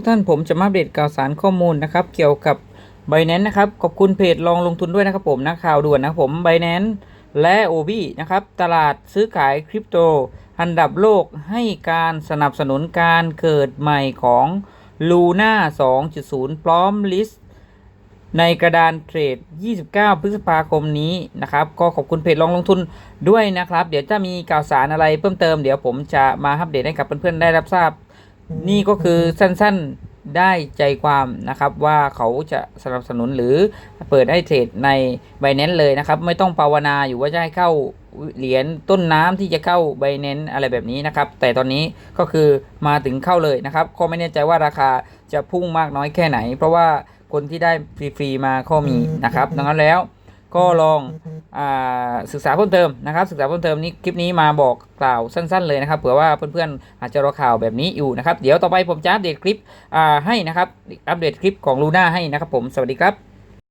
ทุกท่านผมจะมาอัปเดตข่าวสารข้อมูลนะครับ เกี่ยวกับ b บ n a n c e นะครับ ขอบคุณเพจลองลงทุนด้วยนะครับผมนะข่าวด่วนนะผม b บ n a n c e และ o b นะครับ ตลาดซื้อขายคริปโต อันดับโลกให้การสนับสนุนการเกิดใหม่ของ Luna 2.0 พร้อมลิสต์ในกระดานเทรด 29 พฤษภาคมนี้นะครับ ก็ขอบคุณเพจลองลงทุนด้วยนะครับ เดี๋ยวจะมีข่าวสารอะไรเพิ่มเติม เดี๋ยวผมจะมาอัปเดตให้กับเพื่อนๆได้รับทราบ นี่ก็คือสั้นๆได้ใจความนะครับว่าเขาจะสนับสนุนหรือเปิดให้เทรดใน b บ n a n c e เลยนะครับ ไม่ต้องภาวนาอยู่ว่าจะให้เข้าเหรียญต้นน้ำที่จะเข้า b บ n a n c e อะไรแบบนี้นะครับ แต่ตอนนี้ก็คือมาถึงเข้าเลยนะครับก็ไม่แน่ใจว่าราคาจะพุ่งมากน้อยแค่ไหน เพราะว่าคนที่ได้ฟรีๆมาก็มีนะครับดังนั้นแล้ว ก็ลองอาศึกษาเพิ่มเติมนะครับ ศึกษาเพิ่มเติมนี้คลิปนี้มาบอกกล่าวสั้น ๆ เลยนะครับเผื่อว่าเพื่อนๆอาจจะรอข่าวแบบนี้อยู่นะครับ เดี๋ยวต่อไปผมจะอัปเดตคลิปอ่าให้นะครับ อัปเดตคลิปของลูน่าให้นะครับผมสวัสดีครับ